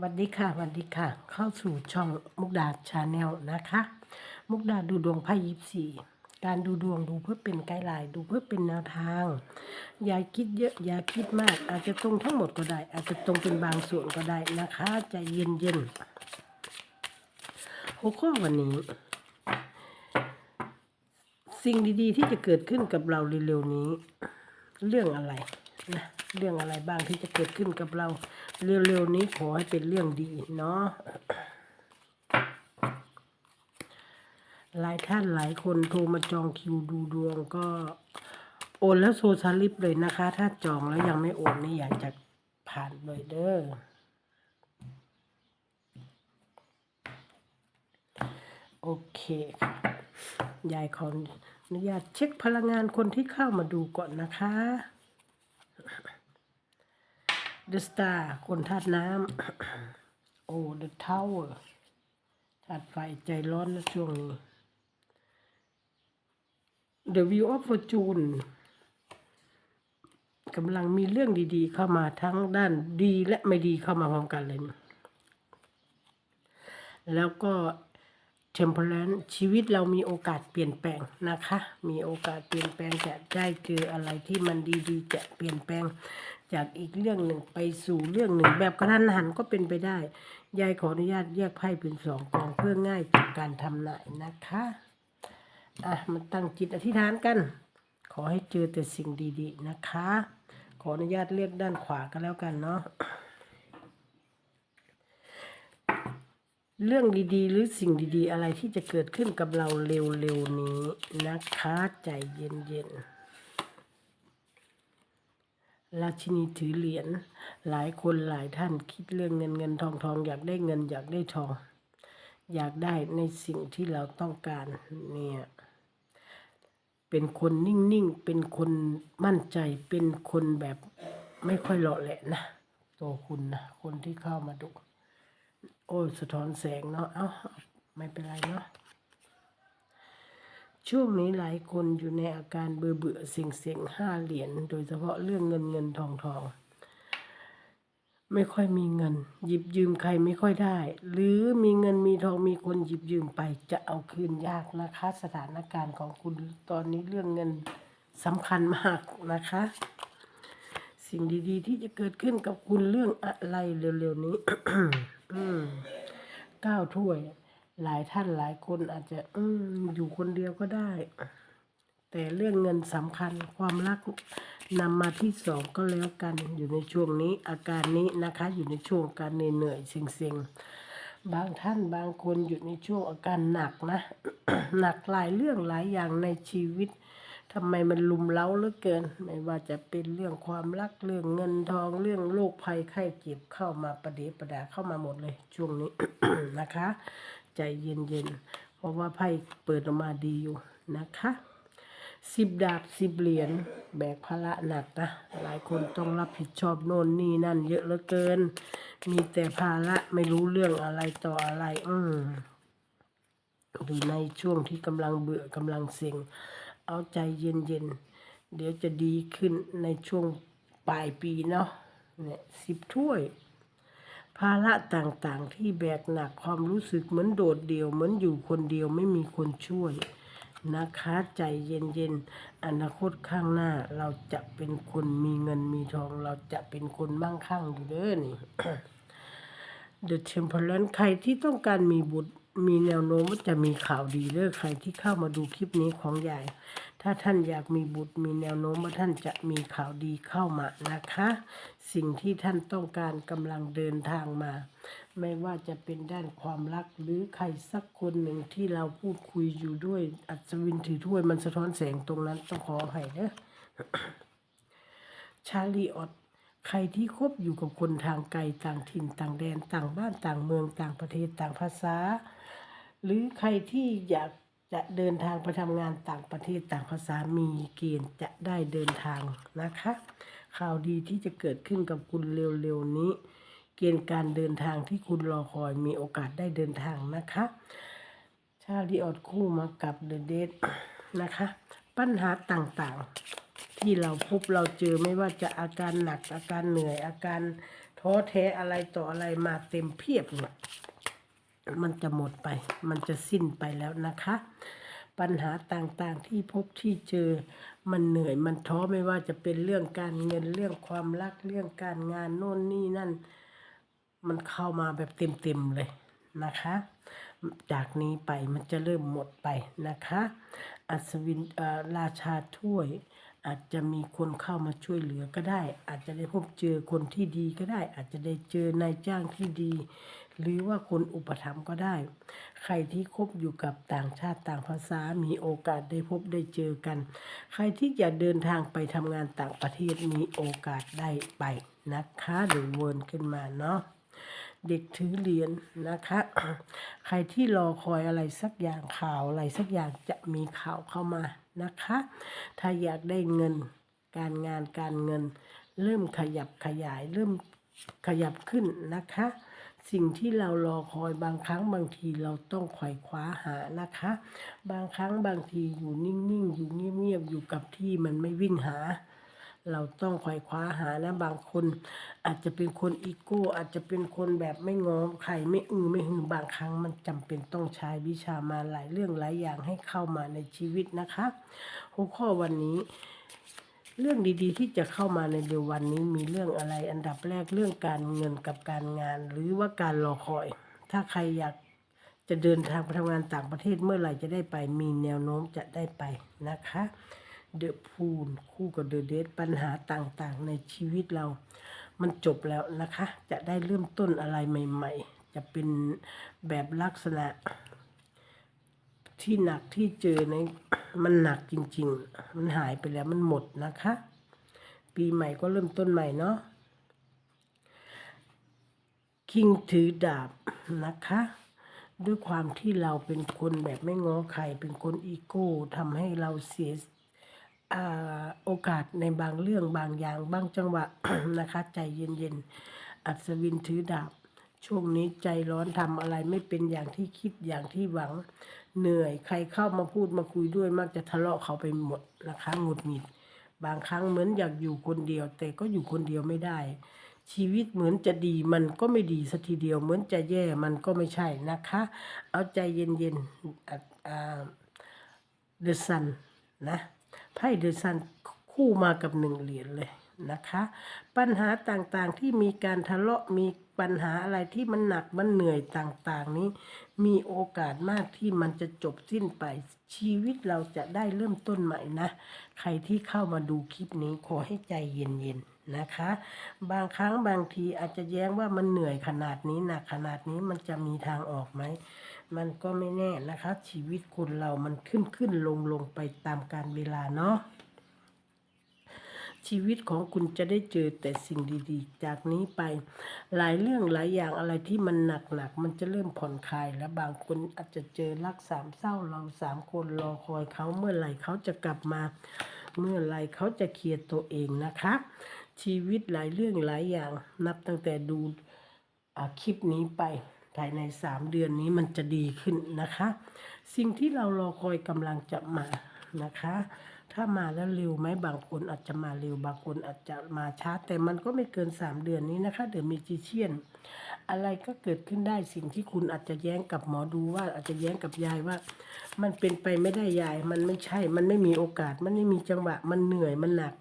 วัสดีค่ะวัสดีค่ะ เข้าสู่ช่องมุกดาชาแนลนะคะ มุกดาดูดวงไพ่ยิปซีการดูดวงดูเพื่อเป็นไกด์ไลน์ดูเพื่อเป็นแนวทาง อย่าคิดเยอะอย่าคิดมาก อาจจะตรงทั้งหมดก็ได้ อาจจะตรงเป็นบางส่วนก็ได้นะคะใจเย็นเย็นๆหัวข้อวันนี้ สิ่งดีๆที่จะเกิดขึ้นกับเราเร็วๆนี้ เรื่องอะไร นะเรื่องอะไรบ้างที่จะเกิดขึ้นกับเรา เร็วๆนี้ขอให้เป็นเรื่องดีเนาะหลายท่านหลายคนโทรมาจองคิวดูดวงก็โอนแล้วโซชาลิปเลยนะคะ ถ้าจองแล้วยังไม่โอนนี่อยากจะผ่านเลยเด้อโอเคค่ะยายขออนุญาตเช็คพลังงานคนที่เข้ามาดูก่อนนะคะ The Star คนธาตุน้ำโอ้ The Tower ธาตุไฟใจร้อนนะช่วงนี้ The View of Fortune กำลังมีเรื่องดีๆ เข้ามาทั้งด้านดีและไม่ดีเข้ามาพร้อมกันเลยนะแล้วก็ temperance ชีวิตเรามีโอกาสเปลี่ยนแปลงนะคะ มีโอกาสเปลี่ยนแปลงจะได้เจออะไรที่มันดีๆ จะเปลี่ยนแปลง จากอีกเรื่องหนึ่งไปสู่เรื่องหนึ่ง แบบกระทันหันก็เป็นไปได้ ยายขออนุญาตแยกไพ่เป็นสองกองเพื่อง่ายต่อการทำนายนะคะอะมาตั้งจิตอธิษฐานกัน ขอให้เจอแต่สิ่งดีๆนะคะ ขออนุญาตเลือกด้านขวาก็แล้วกันเนาะเรื่องดีๆ หรือสิ่งดีๆ อะไรที่จะเกิดขึ้นกับเราเร็วๆนี้นะคะ ใจเย็นๆ ราชินีถือเหรียญหลายคนหลายท่านคิดเรื่องเงินเงินทองทองอยากได้เงินอยากได้ทอง อยากได้ในสิ่งที่เราต้องการเนี่ยเป็นคนนิ่งๆ เป็นคนมั่นใจเป็นคนแบบไม่ค่อยหล่อแหละนะ ตัวคุณนะคนที่เข้ามาดู โอ้สะท้อนแสงเนาะเอ้าไม่เป็นไรเนาะ ช่วงนี้หลายคนอยู่ในอาการเบื่อเบื่อเสียงเสียงห้าเหรียญโดยเฉพาะเรื่องเงินเงินทองทองไม่ค่อยมีเงิน หยิบยืมใครไม่ค่อยได้ หรือมีเงินมีทองมีคนหยิบยืมไปจะเอาคืนยากนะคะ สถานการณ์ของคุณตอนนี้เรื่องเงินสำคัญมากนะคะ สิ่งดีๆ ที่จะเกิดขึ้นกับคุณเรื่องอะไรเร็วๆนี้เก้าถ้วย หลายท่านหลายคนอาจจะ อืมอยู่คนเดียวก็ได้ แต่เรื่องเงินสำคัญความรักนำมาที่สองก็แล้วกัน อยู่ในช่วงนี้อาการนี้นะคะ อยู่ในช่วงการเหนื่อยๆเซ็งๆบางท่านบางคนอยู่ในช่วงอาการหนักนะ หนักหลายเรื่องหลายอย่างในชีวิต ทำไมมันลุมเล้าเหลือเกิน ไม่ว่าจะเป็นเรื่องความรักเรื่องเงินทองเรื่องโรคภัยไข้เจ็บเข้ามาประเดประดาเข้ามาหมดเลยช่วงนี้นะคะ ใจเย็นๆ เพราะว่าไพ่เปิดออกมาดีอยู่นะคะสิบดาบสิบเหรียญแบกภาระหนักนะ หลายคนต้องรับผิดชอบโน่นนี่นั่นเยอะเหลือเกิน มีแต่ภาระไม่รู้เรื่องอะไรต่ออะไร อืมอยู่ในช่วงที่กำลังเบื่อกำลังเซ็ง เอาใจเย็นๆ เดี๋ยวจะดีขึ้นในช่วงปลายปีเนาะเนี่ยสิบถ้วย ภาระต่างๆที่แบกหนักความรู้สึกเหมือนโดดเดี่ยวเหมือนอยู่คนเดียวไม่มีคนช่วย นะคะใจเย็นๆอนาคตข้างหน้าเราจะเป็นคนมีเงินมีทอง เราจะเป็นคนมั่งคั่งอยู่เด้อนี่ The Temperance ใครที่ต้องการมีบุตร มีแนวโน้มว่าจะมีข่าวดีเด้อใครที่เข้ามาดูคลิปนี้ของยาย ถ้าท่านอยากมีบุตรมีแนวโน้มว่าท่านจะมีข่าวดีเข้ามานะคะ สิ่งที่ท่านต้องการกำลังเดินทางมา ไม่ว่าจะเป็นด้านความรักหรือใครสักคนหนึ่งที่เราพูดคุยอยู่ด้วยอัศวินถือถ้วยมันสะท้อนแสงตรงนั้นต้องขออภัยเด้อชาลีออต ใครที่คบอยู่กับคนทางไกลต่างถิ่นต่างแดนต่างบ้านต่างเมืองต่างประเทศต่างภาษา หรือใครที่อยากจะเดินทางไปทำงานต่างประเทศต่างภาษามีเกณฑ์จะได้เดินทางนะคะ ข่าวดีที่จะเกิดขึ้นกับคุณเร็วๆนี้ เกณฑ์การเดินทางที่คุณรอคอยมีโอกาสได้เดินทางนะคะ ชาลีออดคู่มากับเดอะเดทนะคะ ปัญหาต่างๆ ที่เราพบเราเจอไม่ว่าจะอาการหนักอาการเหนื่อย อาการท้อแท้อะไรต่ออะไรมาเต็มเพียบเนี่ยมันจะหมดไป มันจะสิ้นไปแล้วนะคะ ปัญหาต่างๆที่พบที่เจอ มันเหนื่อยมันท้อไม่ว่าจะเป็นเรื่องการเงินเรื่องความรักเรื่องการงานโน่นนี่นั่น มันเข้ามาแบบเต็มๆเลยนะคะ จากนี้ไปมันจะเริ่มหมดไปนะคะ อัศวินอ่อราชาถ้วย อาจจะมีคนเข้ามาช่วยเหลือก็ได้ อาจจะได้พบเจอคนที่ดีก็ได้ อาจจะได้เจอนายจ้างที่ดี หรือว่าคนอุปถัมภ์ก็ได้ ใครที่คบอยู่กับต่างชาติต่างภาษา มีโอกาสได้พบได้เจอกัน ใครที่อยากเดินทางไปทำงานต่างประเทศมีโอกาสได้ไปนะคะหรือเวิร์นขึ้นมาเนาะเด็กถือเหรียญนะคะ ใครที่รอคอยอะไรสักอย่างข่าวอะไรสักอย่างจะมีข่าวเข้ามา นะคะ ถ้าอยากได้เงินการงานการเงิน เริ่มขยับขยายเริ่มขยับขึ้นนะคะ สิ่งที่เรารอคอยบางครั้งบางทีเราต้องไขว่คว้าหานะคะ บางครั้งบางทีอยู่นิ่งๆ อยู่เงียบๆอยู่กับที่มันไม่วิ่งหา เราต้องไขว่คว้าหานะบางคน อาจจะเป็นคนอีโก้ อาจจะเป็นคนแบบไม่งอใครไม่อือไม่หือบางครั้งมันจำเป็นต้องใช้วิชามาหลายเรื่องหลายอย่างให้เข้ามาในชีวิตนะคะหัวข้อวันนี้เรื่องดีๆ ที่จะเข้ามาในเดือนวันนี้มีเรื่องอะไรอันดับแรกเรื่องการเงินกับการงาน หรือว่าการรอคอย ถ้าใครอยากจะเดินทางไปทำงานต่างประเทศเมื่อไหร่จะได้ไปมีแนวโน้มจะได้ไปนะคะ เดอะพูลคู่กับเดอะเดทปัญหาต่างๆ ในชีวิตเรา มันจบแล้วนะคะ จะได้เริ่มต้นอะไรใหม่ ๆ จะเป็นแบบลักษณะ ที่หนักที่เจอในมันหนักจริง ๆ มันหายไปแล้วมันหมดนะคะ ปีใหม่ก็เริ่มต้นใหม่เนาะคิงถือดาบนะคะด้วยความที่เราเป็นคนแบบไม่ง้อใครเป็นคนอีโก้ทำให้เราเสีย โอกาสในบางเรื่องบางอย่างบางจังหวะนะคะ ใจเย็นๆ อัศวินถือดาบ ช่วงนี้ใจร้อนทำอะไรไม่เป็นอย่างที่คิดอย่างที่หวัง เหนื่อยใครเข้ามาพูดมาคุยด้วยมักจะทะเลาะเขาไปหมดนะคะหงุดหงิด บางครั้งเหมือนอยากอยู่คนเดียว แต่ก็อยู่คนเดียวไม่ได้ ชีวิตเหมือนจะดีมันก็ไม่ดีสักทีเดียว เหมือนจะแย่มันก็ไม่ใช่นะคะ เอาใจเย็นๆอะอ่าเดอะซันนะ ไพ่เดอะซันคู่มากับหนึ่งเหรียญเลยนะคะ ปัญหาต่างๆที่มีการทะเลาะมีปัญหาอะไรที่มันหนักมันเหนื่อยต่างๆ นี้ มีโอกาสมากที่มันจะจบสิ้นไปชีวิตเราจะได้เริ่มต้นใหม่นะ ใครที่เข้ามาดูคลิปนี้ขอให้ใจเย็นๆ นะคะ บางครั้งบางทีอาจจะแย้งว่ามันเหนื่อยขนาดนี้หนักขนาดนี้มันจะมีทางออกไหม มันก็ไม่แน่นะคะ ชีวิตคนเรามันขึ้นขึ้นลงลงไปตามการเวลาเนาะชีวิตของคุณจะได้เจอแต่สิ่งดีๆ จากนี้ไป หลายเรื่องหลายอย่างอะไรที่มันหนักหนักๆมันจะเริ่มผ่อนคลาย และบางคนอาจจะเจอรักสามเศร้าเราสามคนรอคอยเขาเมื่อไหร่เขาจะกลับมา เมื่อไหร่เขาจะเคลียร์ตัวเองนะคะ ชีวิตหลายเรื่องหลายอย่าง นับตั้งแต่ดูอ่าคลิปนี้ไปภายในสามเดือนนี้มันจะดีขึ้นนะคะ สิ่งที่เรารอคอยกำลังจะมานะคะ ถ้ามาแล้วเร็วไหมบางคนอาจจะมาเร็วบางคนอาจจะมาช้า แต่มันก็ไม่เกินสามเดือนนี้นะคะเดี๋ยวมีจีเชียน อะไรก็เกิดขึ้นได้สิ่งที่คุณอาจจะแย้งกับหมอดูว่าอาจจะแย้งกับยายว่า มันเป็นไปไม่ได้ยาย มันไม่ใช่ มันไม่มีโอกาส มันไม่มีจังหวะ มันเหนื่อยมันหนัก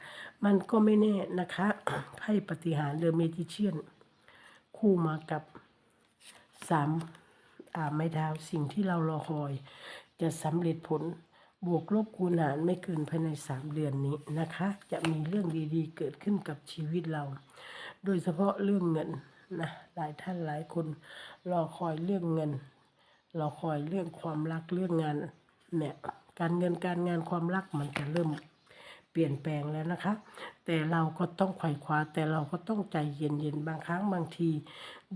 มันก็ไม่แน่นะคะไพ่ปฏิหารเดอเมจิเชียน คู่มากับสามอ่าไม้ดาวสิ่งที่เรารอคอย จะสำเร็จผลบวกลบคูณหารไม่เกินภายในสามเดือนนี้นะคะ จะมีเรื่องดีๆ เกิดขึ้นกับชีวิตเรา โดยเฉพาะเรื่องเงินนะหลายท่านหลายคนรอคอยเรื่องเงินรอคอยเรื่องความรักเรื่องงานเนี่ยการเงินการงานความรักมันจะเริ่ม เปลี่ยนแปลงแล้วนะคะ แต่เราก็ต้องไขว่คว้าแต่เราก็ต้องใจเย็นๆ บางครั้งบางที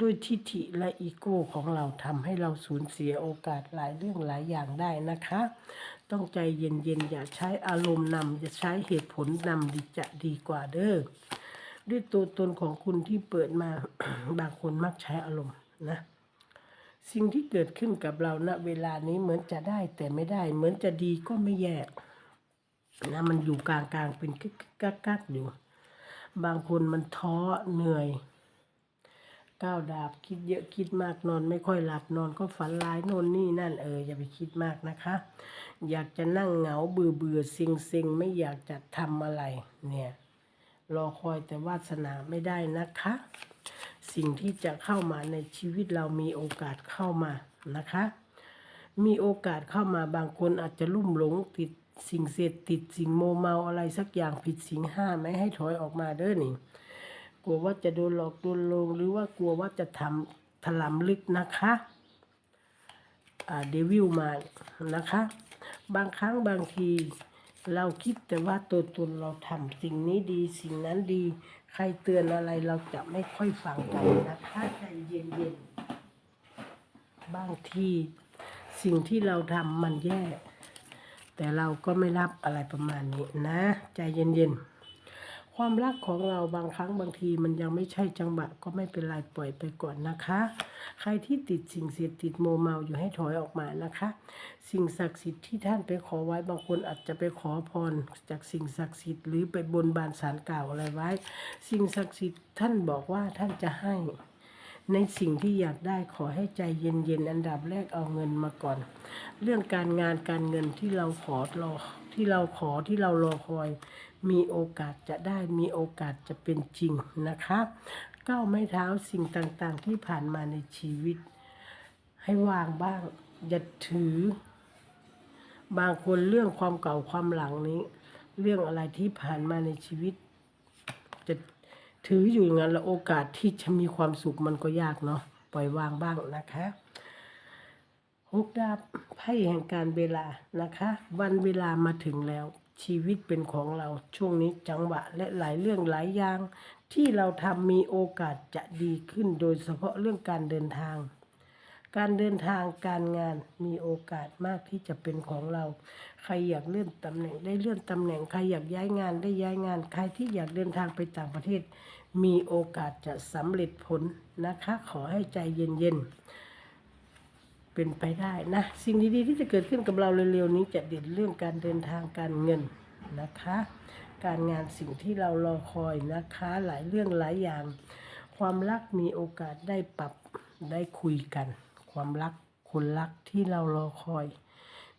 ด้วยทิฐิและอีโก้ของเราทำให้เราสูญเสียโอกาสหลายเรื่องหลายอย่างได้นะคะ ต้องใจเย็นๆ อย่าใช้อารมณ์นำอย่าใช้เหตุผลนำดีจะดีกว่าเด้อด้วยตัวตนของคุณที่เปิดมาบางคนมักใช้อารมณ์นะสิ่งที่เกิดขึ้นกับเราณเวลานี้เหมือนจะได้แต่ไม่ได้ เหมือนจะดีก็ไม่แย่ นะมันอยู่กลางๆเป็นกึกกักกักๆอยู่ บางคนมันท้อเหนื่อยก้าวดาบคิดเยอะคิดมากนอน ไม่ค่อยหลับนอนก็ฝันร้ายโน่นนี่นั่นเอออย่าไปคิดมากนะคะ อยากจะนั่งเหงาเบื่อเบื่อเซ็งเซ็งไม่อยากจะทำอะไร เนี่ย รอคอยแต่วาสนาไม่ได้นะคะ สิ่งที่จะเข้ามาในชีวิตเรามีโอกาสเข้ามานะคะ มีโอกาสเข้ามาบางคนอาจจะลุ่มหลงติด สิ่งเสพติดสิ่งโมเมาอะไรสักอย่างผิดสิ่งห้าไม่ให้ถอยออกมาเด้อนี่กลัวว่าจะโดนหลอกโดนลงหรือว่ากลัวว่าจะทำถลำลึกนะคะอ่าเดวิลมานะคะ บางครั้งบางทีเราคิดแต่ว่าตัวตนเราทำสิ่งนี้ดีสิ่งนั้นดี ใครเตือนอะไรเราจะไม่ค่อยฟังกันนะคะใจเย็นๆบางทีสิ่งที่เราทำมันแย่ แต่เราก็ไม่รับอะไรประมาณนี้นะ ใจเย็นๆ ความรักของเราบางครั้งบางทีมันยังไม่ใช่จังหวะก็ไม่เป็นไรปล่อยไปก่อนนะคะ ใครที่ติดสิ่งเสพติดโมเมาอยู่ให้ถอยออกมานะคะ สิ่งศักดิ์สิทธิ์ที่ท่านไปขอไว้บางคนอาจจะไปขอพรจากสิ่งศักดิ์สิทธิ์หรือไปบนบานสารกล่าวอะไรไว้ สิ่งศักดิ์สิทธิ์ท่านบอกว่าท่านจะให้ ในสิ่งที่อยากได้ขอให้ใจเย็นๆ อันดับแรกเอาเงินมาก่อน เรื่องการงานการเงินที่เราขอรอที่เราขอที่เรารอคอย มีโอกาสจะได้มีโอกาสจะเป็นจริงนะคะก้าวไม่เท้าสิ่งต่างๆ ที่ผ่านมาในชีวิต ให้วางบ้าง อย่าถือ บางคนเรื่องความเก่าความหลังนี้ เรื่องอะไรที่ผ่านมาในชีวิตจะ ถืออยู่อย่างนั้นแล้วโอกาสที่จะมีความสุขมันก็ยากเนาะปล่อยวางบ้างนะคะหกดาบไพ่แห่งการเวลานะคะ วันเวลามาถึงแล้ว ชีวิตเป็นของเราช่วงนี้จังหวะและหลายเรื่องหลายอย่าง ที่เราทำมีโอกาสจะดีขึ้น โดยเฉพาะเรื่องการเดินทาง การเดินทางการงานมีโอกาสมากที่จะเป็นของเรา ใครอยากเลื่อนตำแหน่งได้เลื่อนตำแหน่งใครอยากย้ายงานได้ย้ายงาน ใครที่อยากเดินทางไปต่างประเทศ มีโอกาสจะสำเร็จผลนะคะ ขอให้ใจเย็นๆ เป็นไปได้นะ สิ่งดีๆที่จะเกิดขึ้นกับเราเร็วๆ นี้จะเด่นเรื่องการเดินทางการเงินนะคะ การงานสิ่งที่เรารอคอยนะคะ หลายเรื่องหลายอย่าง ความรักมีโอกาสได้ปรับได้คุยกัน ความรักคนรักที่เรารอคอย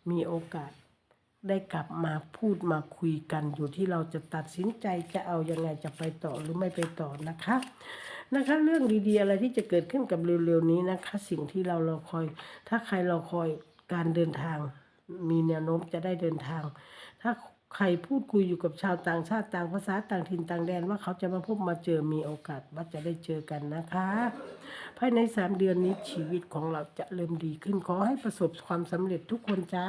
มีโอกาส ได้กลับมาพูดมาคุยกันอยู่ที่เราจะตัดสินใจจะเอายังไงจะไปต่อหรือไม่ไปต่อนะคะนะคะ เรื่องดีๆอะไรที่จะเกิดขึ้นกับเร็วๆนี้นะคะ สิ่งที่เรารอคอย ถ้าใครรอคอยการเดินทาง มีแนวโน้มจะได้เดินทาง ถ้าใครพูดคุยอยู่กับชาวต่างชาติต่างภาษาต่างถิ่นต่างแดนว่าเขาจะมาพบมาเจอมีโอกาสว่าจะได้เจอกันนะคะ ภายในสามเดือนนี้ชีวิตของเราจะเริ่มดีขึ้นขอให้ประสบความสำเร็จทุกคนจ้า